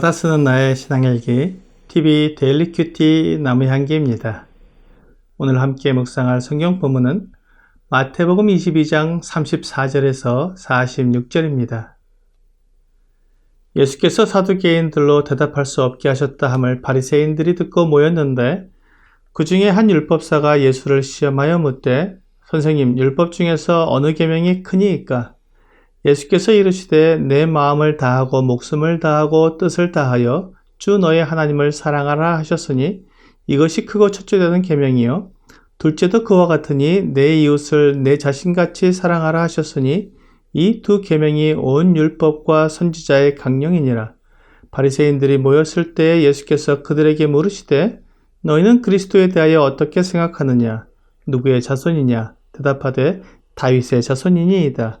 날마다 쓰는 나의 신앙일기 TV 데일리 큐티 나무향기입니다. 오늘 함께 묵상할 성경 본문은 마태복음 22장 34절에서 46절입니다. 예수께서 사두개인들로 대답할 수 없게 하셨다 함을 바리새인들이 듣고 모였는데 그 중에 한 율법사가 예수를 시험하여 묻되 선생님 율법 중에서 어느 계명이 크니이까 예수께서 이르시되 내 마음을 다하고 목숨을 다하고 뜻을 다하여 주 너의 하나님을 사랑하라 하셨으니 이것이 크고 첫째 되는 계명이요. 둘째도 그와 같으니 내 이웃을 내 자신같이 사랑하라 하셨으니 이 두 계명이 온 율법과 선지자의 강령이니라. 바리새인들이 모였을 때 예수께서 그들에게 물으시되 너희는 그리스도에 대하여 어떻게 생각하느냐? 누구의 자손이냐? 대답하되 다윗의 자손이니이다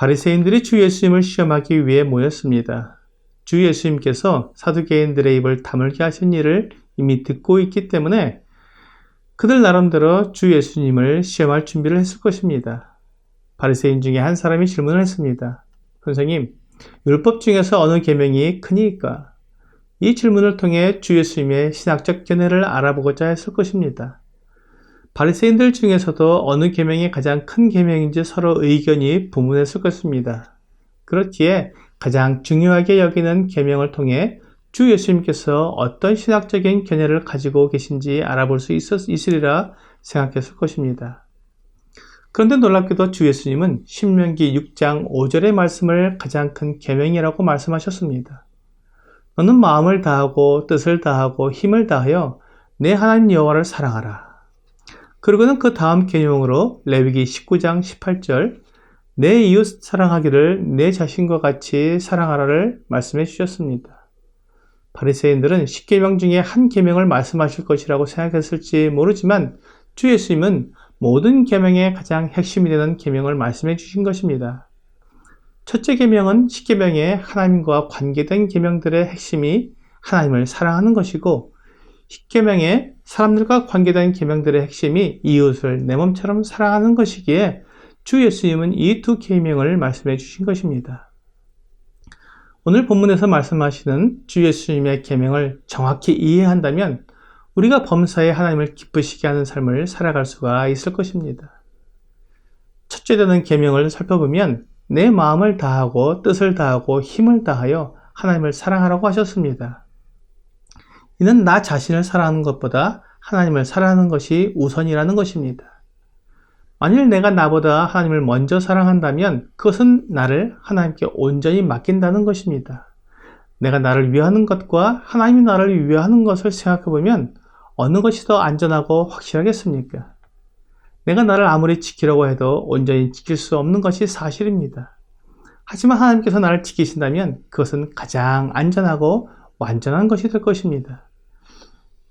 바리새인들이 주 예수님을 시험하기 위해 모였습니다. 주 예수님께서 사두개인들의 입을 다물게 하신 일을 이미 듣고 있기 때문에 그들 나름대로 주 예수님을 시험할 준비를 했을 것입니다. 바리새인 중에 한 사람이 질문을 했습니다. 선생님, 율법 중에서 어느 계명이 크니까? 이 질문을 통해 주 예수님의 신학적 견해를 알아보고자 했을 것입니다. 바리새인들 중에서도 어느 계명이 가장 큰 계명인지 서로 의견이 분분했을 것입니다. 그렇기에 가장 중요하게 여기는 계명을 통해 주 예수님께서 어떤 신학적인 견해를 가지고 계신지 알아볼 수 있었, 있으리라 생각했을 것입니다. 그런데 놀랍게도 주 예수님은 신명기 6장 5절의 말씀을 가장 큰 계명이라고 말씀하셨습니다. 너는 마음을 다하고 뜻을 다하고 힘을 다하여 내 하나님 여호와를 사랑하라. 그리고는 그 다음 개념으로 레위기 19장 18절 내 이웃 사랑하기를 내 자신과 같이 사랑하라를 말씀해 주셨습니다. 바리새인들은 10계명 중에 한 계명을 말씀하실 것이라고 생각했을지 모르지만 주 예수님은 모든 계명의 가장 핵심이 되는 계명을 말씀해 주신 것입니다. 첫째 계명은 10계명의 하나님과 관계된 계명들의 핵심이 하나님을 사랑하는 것이고 10계명의 사람들과 관계된 계명들의 핵심이 이웃을 내 몸처럼 사랑하는 것이기에 주 예수님은 이 두 계명을 말씀해 주신 것입니다. 오늘 본문에서 말씀하시는 주 예수님의 계명을 정확히 이해한다면 우리가 범사에 하나님을 기쁘시게 하는 삶을 살아갈 수가 있을 것입니다. 첫째 되는 계명을 살펴보면 내 마음을 다하고 뜻을 다하고 힘을 다하여 하나님을 사랑하라고 하셨습니다. 이는 나 자신을 사랑하는 것보다 하나님을 사랑하는 것이 우선이라는 것입니다. 만일 내가 나보다 하나님을 먼저 사랑한다면 그것은 나를 하나님께 온전히 맡긴다는 것입니다. 내가 나를 위하는 것과 하나님이 나를 위하는 것을 생각해 보면 어느 것이 더 안전하고 확실하겠습니까? 내가 나를 아무리 지키려고 해도 온전히 지킬 수 없는 것이 사실입니다. 하지만 하나님께서 나를 지키신다면 그것은 가장 안전하고 완전한 것이 될 것입니다.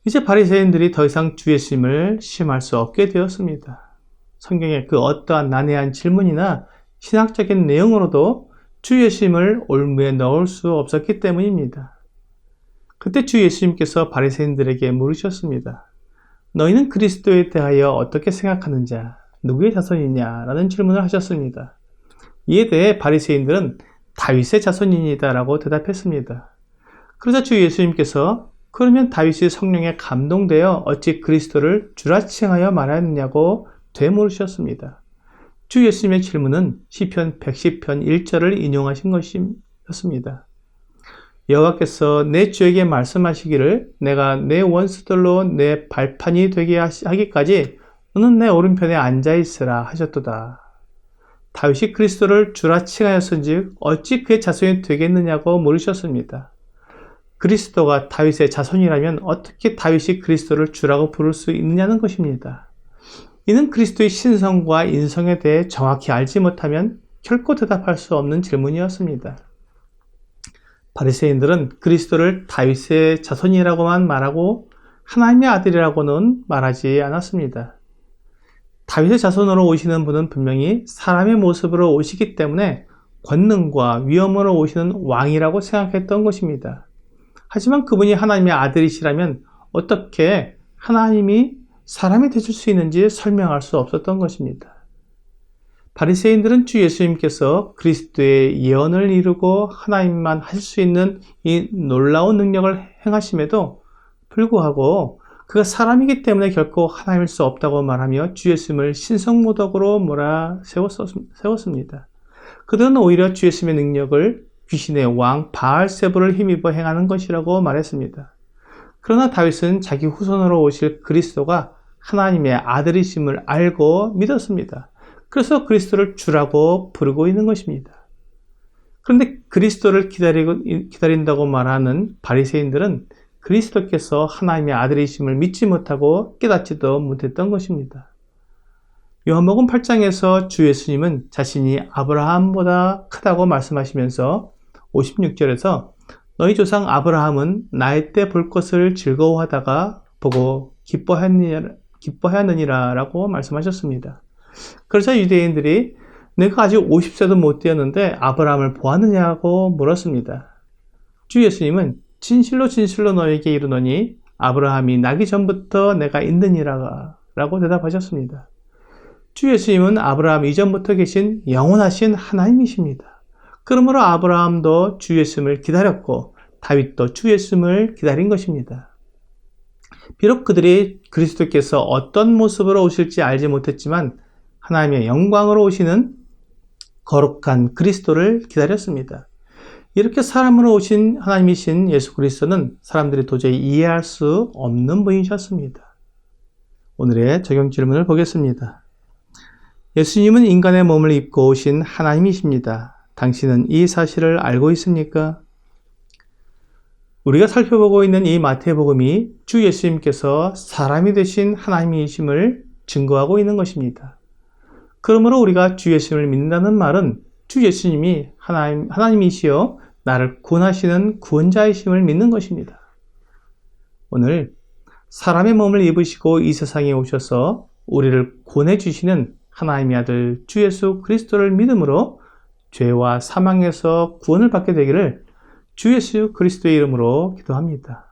이제 바리새인들이 더 이상 주 예수님을 시험할 수 없게 되었습니다. 성경의 그 어떠한 난해한 질문이나 신학적인 내용으로도 주 예수님을 올무에 넣을 수 없었기 때문입니다. 그때 주 예수님께서 바리새인들에게 물으셨습니다. 너희는 그리스도에 대하여 어떻게 생각하는지 누구의 자손이냐? 라는 질문을 하셨습니다. 이에 대해 바리새인들은 다윗의 자손이니다라고 대답했습니다. 그러자 주 예수님께서 그러면 다윗이 성령에 감동되어 어찌 그리스도를 주라 칭하여 말하느냐고 되물으셨습니다. 주 예수님의 질문은 시편 110편 1절을 인용하신 것이었습니다. 여호와께서 내 주에게 말씀하시기를 내가 내 원수들로 내 발판이 되게 하기까지 너는 내 오른편에 앉아 있으라 하셨도다. 다윗이 그리스도를 주라 칭하였은즉 어찌 그의 자손이 되겠느냐고 물으셨습니다. 그리스도가 다윗의 자손이라면 어떻게 다윗이 그리스도를 주라고 부를 수 있느냐는 것입니다. 이는 그리스도의 신성과 인성에 대해 정확히 알지 못하면 결코 대답할 수 없는 질문이었습니다. 바리새인들은 그리스도를 다윗의 자손이라고만 말하고 하나님의 아들이라고는 말하지 않았습니다. 다윗의 자손으로 오시는 분은 분명히 사람의 모습으로 오시기 때문에 권능과 위엄으로 오시는 왕이라고 생각했던 것입니다. 하지만 그분이 하나님의 아들이시라면 어떻게 하나님이 사람이 되실 수 있는지 설명할 수 없었던 것입니다. 바리새인들은 주 예수님께서 그리스도의 예언을 이루고 하나님만 하실 수 있는 이 놀라운 능력을 행하심에도 불구하고 그가 사람이기 때문에 결코 하나님일 수 없다고 말하며 주 예수님을 신성모독으로 몰아 세웠습니다. 그들은 오히려 주 예수님의 능력을 귀신의 왕 바알세부를 힘입어 행하는 것이라고 말했습니다. 그러나 다윗은 자기 후손으로 오실 그리스도가 하나님의 아들이심을 알고 믿었습니다. 그래서 그리스도를 주라고 부르고 있는 것입니다. 그런데 그리스도를 기다리고, 기다린다고 말하는 바리새인들은 그리스도께서 하나님의 아들이심을 믿지 못하고 깨닫지도 못했던 것입니다. 요한복음 8장에서 주 예수님은 자신이 아브라함보다 크다고 말씀하시면서 56절에서 너희 조상 아브라함은 나의 때 볼 것을 즐거워하다가 보고 기뻐하느니라, 기뻐하느니라 라고 말씀하셨습니다. 그래서 유대인들이 내가 아직 50세도 못 되었는데 아브라함을 보았느냐고 물었습니다. 주 예수님은 진실로 진실로 너에게 이르노니 아브라함이 나기 전부터 내가 있느니라 라고 대답하셨습니다. 주 예수님은 아브라함 이전부터 계신 영원하신 하나님이십니다. 그러므로 아브라함도 주 예수님을 기다렸고 다윗도 주 예수님을 기다린 것입니다. 비록 그들이 그리스도께서 어떤 모습으로 오실지 알지 못했지만 하나님의 영광으로 오시는 거룩한 그리스도를 기다렸습니다. 이렇게 사람으로 오신 하나님이신 예수 그리스도는 사람들이 도저히 이해할 수 없는 분이셨습니다. 오늘의 적용 질문을 보겠습니다. 예수님은 인간의 몸을 입고 오신 하나님이십니다. 당신은 이 사실을 알고 있습니까? 우리가 살펴보고 있는 이 마태복음이 주 예수님께서 사람이 되신 하나님이심을 증거하고 있는 것입니다. 그러므로 우리가 주 예수님을 믿는다는 말은 주 예수님이 하나님, 하나님이시여 나를 구원하시는 구원자이심을 믿는 것입니다. 오늘 사람의 몸을 입으시고 이 세상에 오셔서 우리를 구원해 주시는 하나님의 아들 주 예수 그리스도를 믿음으로 죄와 사망에서 구원을 받게 되기를 주 예수 그리스도의 이름으로 기도합니다.